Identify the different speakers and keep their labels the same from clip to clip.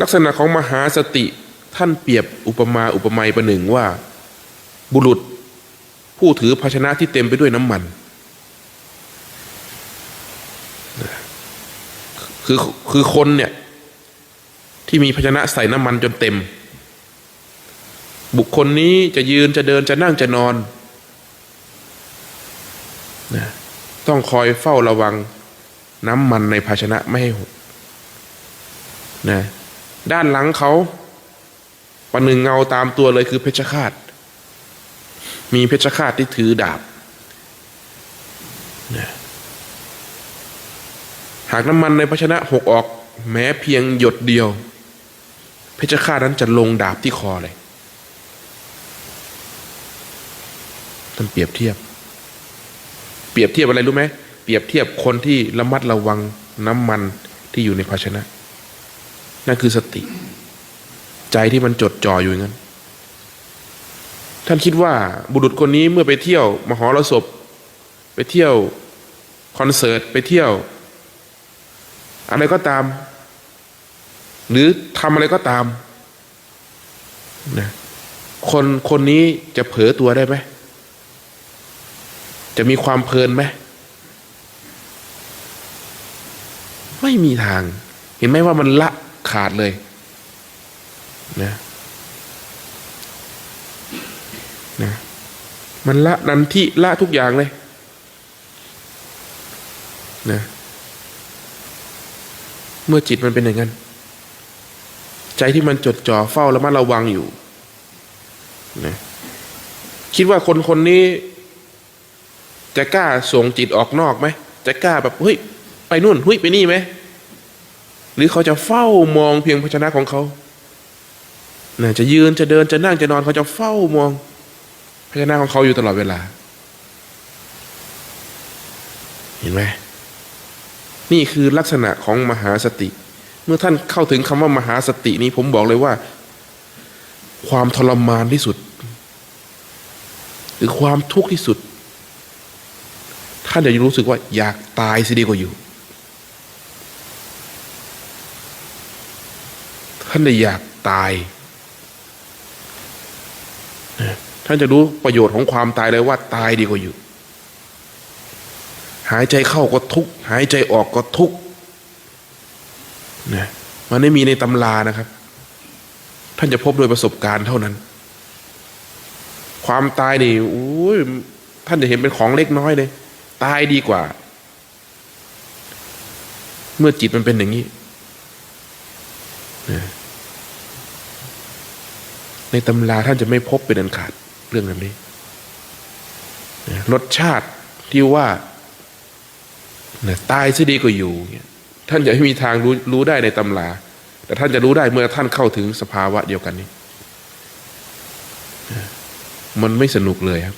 Speaker 1: ลักษณะของมหาสติท่านเปรียบอุปมาอุปไมยประหนึ่งว่า บุรุษผู้ถือภาชนะที่เต็มไปด้วยน้ำมัน คือคือคนเนี่ย ที่มีภาชนะใส่น้ำมันจนเต็ม บุคคลนี้จะยืนจะเดินจะนั่งจะนอนนะต้องคอยเฝ้าระวังน้ำมันในภาชนะไม่ให้หกนะ ด้านหลังเขาประหนึ่งเงาตามตัวเลยคือเพชฌฆาต มีเพชฌฆาตที่ถือดาบ หากน้ำมันในภาชนะหกออกแม้เพียงหยดเดียว เพชฌฆาตนั้นจะลงดาบที่คอเลยท่านเปรียบเทียบ เปรียบเทียบอะไรรู้ไหมเปรียบเทียบคนที่ระมัดระวังน้ำมันที่อยู่ในภาชนะ นั่นคือสติ ใจที่มันจดจ่ออยู่อย่างนั้น ท่านคิดว่าบุรุษคนนี้เมื่อไปเที่ยว มหรสพ ไปเที่ยวคอนเสิร์ตไปเที่ยว อะไรก็ตาม หรือทำอะไรก็ตามนะคนคนนี้จะเผลอตัวได้ไหมจะมีความเพลินไหมไม่มีทาง เห็นไหมว่ามันละ ขาดเลยนะนะมันละนันทิละทุกอย่างเลยนะเมื่อจิตมันเป็นอย่างนั้น ใจที่มันจดจ่อเฝ้าแล้วมันระวังอยู่นะคิดว่าคนคนนี้ จะกล้าส่งจิตออกนอกไหม จะกล้าแบบเฮ้ย ไปนู่นเฮ้ยไปนี่ไหม หรือเขาจะเฝ้ามองเพียงภาชนะของเขานะจะยืนจะเดินจะนั่งจะนอนเขาจะเฝ้ามองภาชนะของเขาอยู่ตลอดเวลา เห็นไหมนี่คือลักษณะของมหาสติ เมื่อท่านเข้าถึงคำว่ามหาสตินี้ผมบอกเลยว่า ความทรมานที่สุด หรือความทุกข์ที่สุด ท่านจะรู้สึกว่าอยากตายสิดีกว่าอยู่ ท่านจะอยากตาย ท่านจะรู้ประโยชน์ของความตายเลยว่าตายดีกว่าอยู่ หายใจเข้าก็ทุกหายใจออกก็ทุกนะมันไม่มีในตำรานะครับ ท่านจะพบโดยประสบการณ์เท่านั้น ความตายนี่โอ้ยท่านจะเห็นเป็นของเล็กน้อยเลย ตายดีกว่า เมื่อจิตมันเป็นอย่างนี้นะ ในตำราท่านจะไม่พบเป็นอันขาดเรื่องนั้นนี้รสชาติที่ว่าตายซะดีกว่าอยู่เงี้ยท่านจะไม่มีทางรู้รู้ได้ในตำรา แต่ท่านจะรู้ได้เมื่อท่านเข้าถึงสภาวะเดียวกันนี้ มันไม่สนุกเลยครับ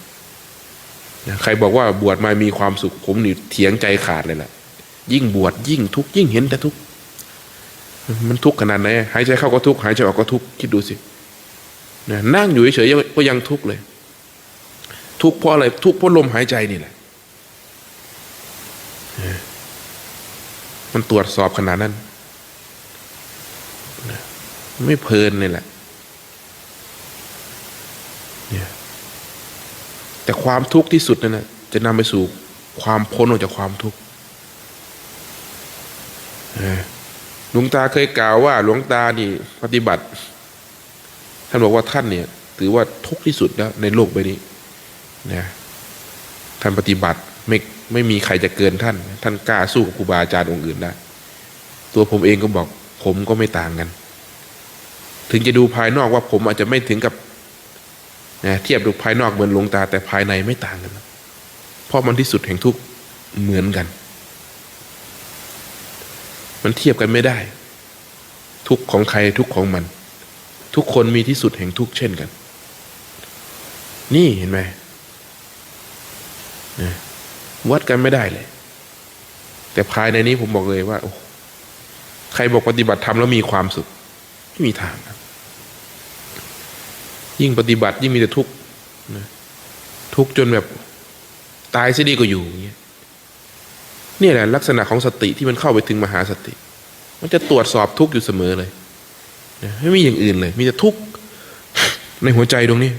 Speaker 1: ใครบอกว่าบวชมามีความสุข ผมนี่เถียงใจขาดเลยแหละยิ่งบวชยิ่งทุกข์ยิ่งเห็นแต่ทุกข์มันทุกข์ขนาดไหนหายใจเข้าก็ทุกข์หายใจออกก็ทุกข์คิดดูสิ นะนั่งอยู่เฉยๆก็ยังทุกข์เลย ทุกข์เพราะอะไร ทุกข์เพราะลมหายใจนี่แหละมันตรวจสอบขนาดนั้น ไม่เพลินเลยแหละแต่ความทุกข์ที่สุดนั่นนะจะนำไปสู่ความพ้นออกจากความทุกข์หลวงตาเคยกล่าวว่า หลวงตานี่ปฏิบัติ ท่านบอกว่าท่านเนี่ย ถือว่าทุกข์ที่สุดแล้วในโลกใบนี้นะท่านปฏิบัติไม่ไม่มีใครจะเกินท่าน ท่านกล้าสู้กับครูบาอาจารย์องค์อื่นได้ตัวผมเองก็บอก ผมก็ไม่ต่างกัน ถึงจะดูภายนอกว่าผมอาจจะไม่ถึงกับนะเทียบดูภายนอกเหมือนหลวงตาแต่ภายในไม่ต่างกัน เพราะมันที่สุดแห่งทุกข์เหมือนกัน มันเทียบกันไม่ได้ ทุกของใครทุกของมัน ทุกคนมีที่สุดแห่งทุกข์เช่นกัน นี่เห็นไหมนะวัดกันไม่ได้เลย แต่ภายในนี้ผมบอกเลยว่า โอ้ใครบอกปฏิบัติธรรมแล้วมีความสุขไม่มีทางครับยิ่งปฏิบัติยิ่งมีแต่ทุกข์นะทุกข์จนแบบตายซะดีกว่าอยู่อย่างเงี้ยนี่แหละลักษณะของสติที่มันเข้าไปถึงมหาสติ มันจะตรวจสอบทุกข์อยู่เสมอเลย ไม่มีอย่างอื่นเลย มีแต่ทุกข์ในหัวใจตรงนี้